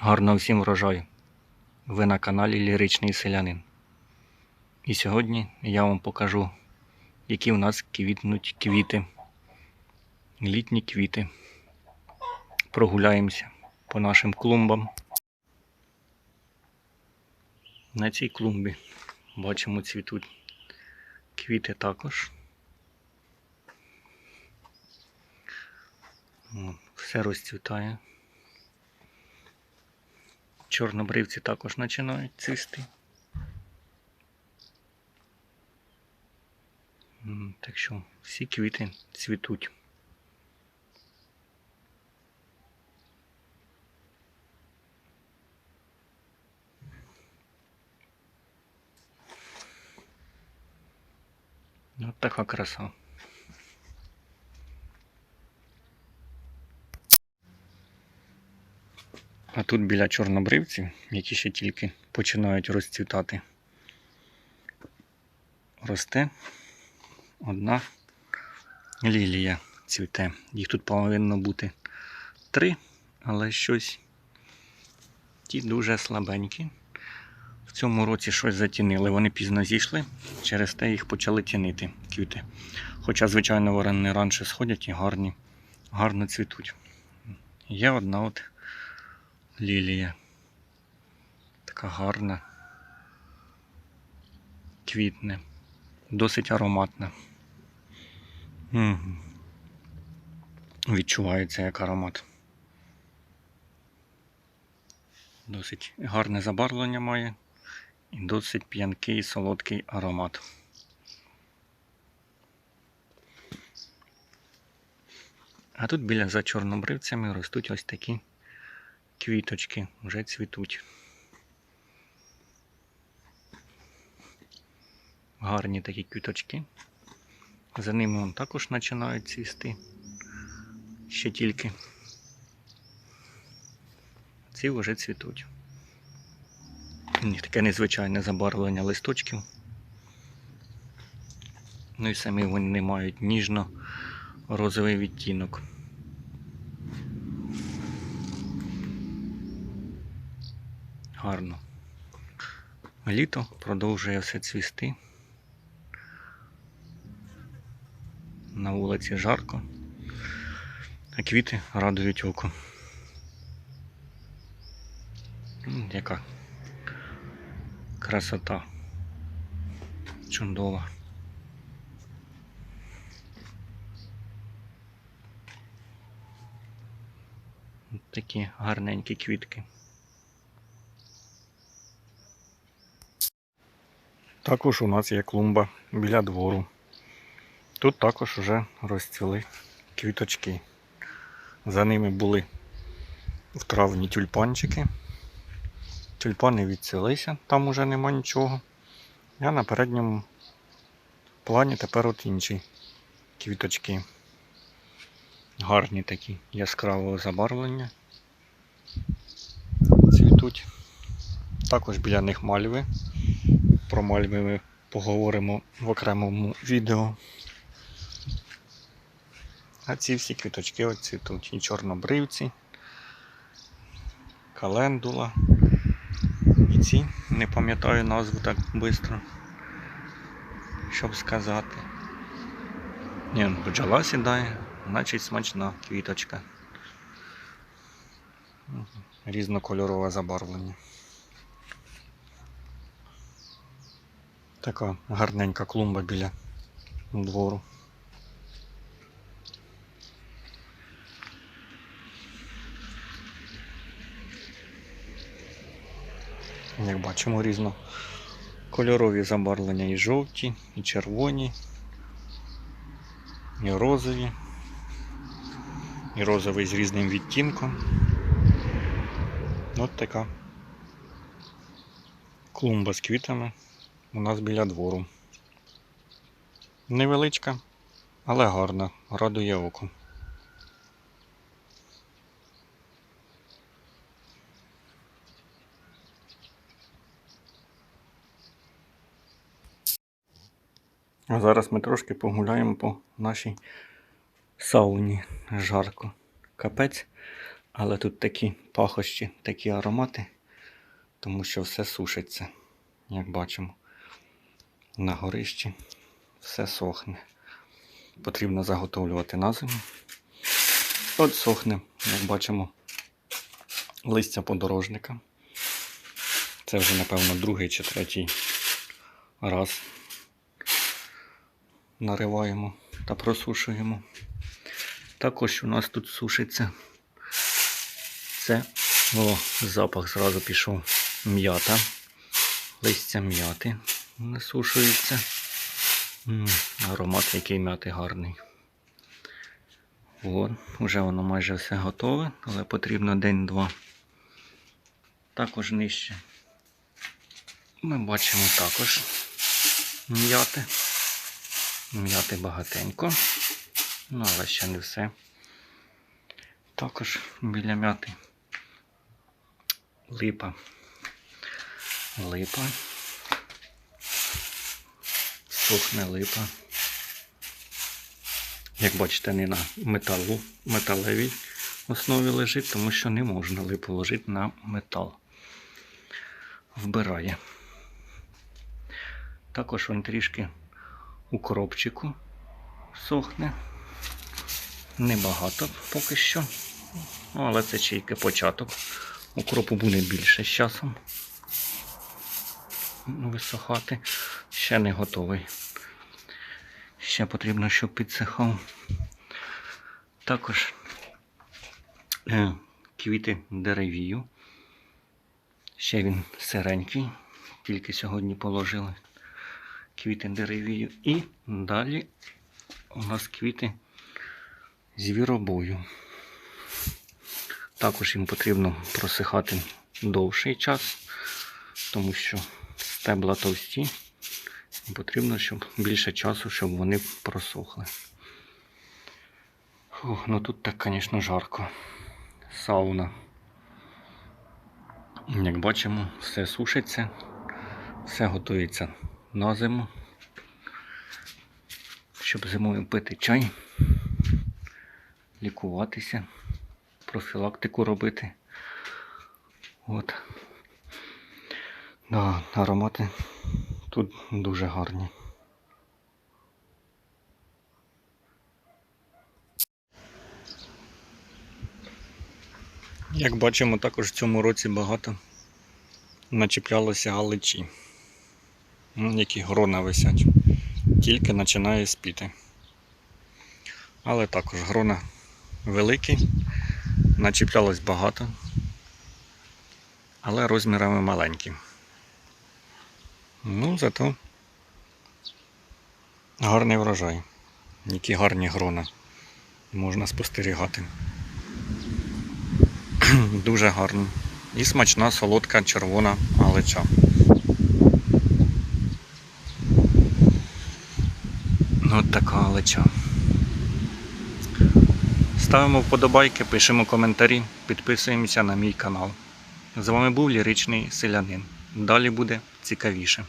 Гарного всім врожаю. Ви на каналі Ліричний Селянин. І сьогодні я вам покажу, які в нас квітнуть квіти. Літні квіти. Прогуляємося по нашим клумбам. На цій клумбі бачимо цвітуть квіти також. Все розцвітає. Чорнобривці також починають цвісти. М, Так що всі квіти цвітуть. От така краса. Тут біля чорнобривців, які ще тільки починають розцвітати, росте одна лілія цвіте. Їх тут повинно бути три, але щось ті дуже слабенькі. В цьому році щось затінили. Вони пізно зійшли, через те їх почали тінити квіти. Хоча, звичайно, вони раніше сходять і гарні, гарно цвітуть. Є одна от лілія. Така гарна. Квітне. Досить ароматна. Мгм. Відчувається як аромат. Досить гарне забарвлення має і досить п'янкий солодкий аромат. А тут біля за чорнобривцями ростуть ось такі квіточки, вже цвітуть. Гарні такі квіточки. За ними вон також починають цвісти. Ще тільки. Ці вже цвітуть. Таке незвичайне забарвлення листочків. Ну і самі вони мають ніжно-розовий відтінок. Гарно. Літо продовжує все цвісти. На вулиці жарко, а квіти радують око. Яка красота. Чудова. Такі гарненькі квітки. Також у нас є клумба біля двору. Тут також вже розцвіли квіточки. За ними були в травні тюльпанчики. Тюльпани відцвілися, там уже нема нічого. А на передньому плані тепер от інші квіточки. Гарні такі яскравого забарвлення. Цвітуть. Також біля них мальви. Про мальви ми поговоримо в окремому відео. А ці всі квіточки от цвітуть. І чорнобривці, календула. І ці, не пам'ятаю назву так швидко. Щоб сказати. Ні, ну, бджола сідає, значить смачна квіточка. Різнокольорове забарвлення. Така гарненька клумба біля двору. Як бачимо, різнокольорові забарвлення і жовті, і червоні, і розові, і розовий з різним відтінком. От така клумба з квітами у нас біля двору. Невеличка, але гарна, радує око. А зараз ми трошки погуляємо по нашій сауні. Жарко. Капець. Але тут такі пахощі, такі аромати, тому що все сушиться, як бачимо. На горищі все сохне. Потрібно заготовлювати на зиму. От сохне, як бачимо, листя подорожника. Це вже, напевно, другий чи третій раз нариваємо та просушуємо. Також у нас тут сушиться. Це о, запах зразу пішов м'ята. Листя м'яти насушується. М, Аромат який м'яти гарний. От, вже воно майже все готове, але потрібно день-два. Також нижче. Ми бачимо також м'яти. М'яти багатенько. Ну, але ще не все. Також біля м'яти липа. Липа. Сухне липа. Як бачите, не на металу, металевій основі лежить, тому що не можна липу ложити на метал. Вбирає. Також він трішки у коробчику сохне. Небагато поки що. Ну, але це тільки початок. Укропу буде більше з часом. Висохати. Ще не готовий. Ще потрібно, щоб підсихав. Також е, квіти деревію. Ще він сиренький, тільки сьогодні положили квіти деревію. І далі у нас квіти звіробою. Також їм потрібно просихати довший час, тому що стебла товсті. Потрібно, щоб більше часу, щоб вони просохли. Фух, ну тут так, звісно, жарко. Сауна. Як бачимо, все сушиться, все готується на зиму. Щоб зимою пити чай, лікуватися, профілактику робити. От. Да, аромати тут дуже гарні. Як бачимо, також в цьому році багато начіплялося галичі, які грона висять. Тільки починає спіти. Але також грона великі, начіплялось багато, але розмірами маленькі. Ну, зато гарний врожай. Які гарні грона. Можна спостерігати. Дуже гарно. І смачна, солодка, червона галича. От така галича. Ставимо вподобайки, пишемо коментарі, підписуємося на мій канал. З вами був ліричний селянин. Далі буде цікавіше.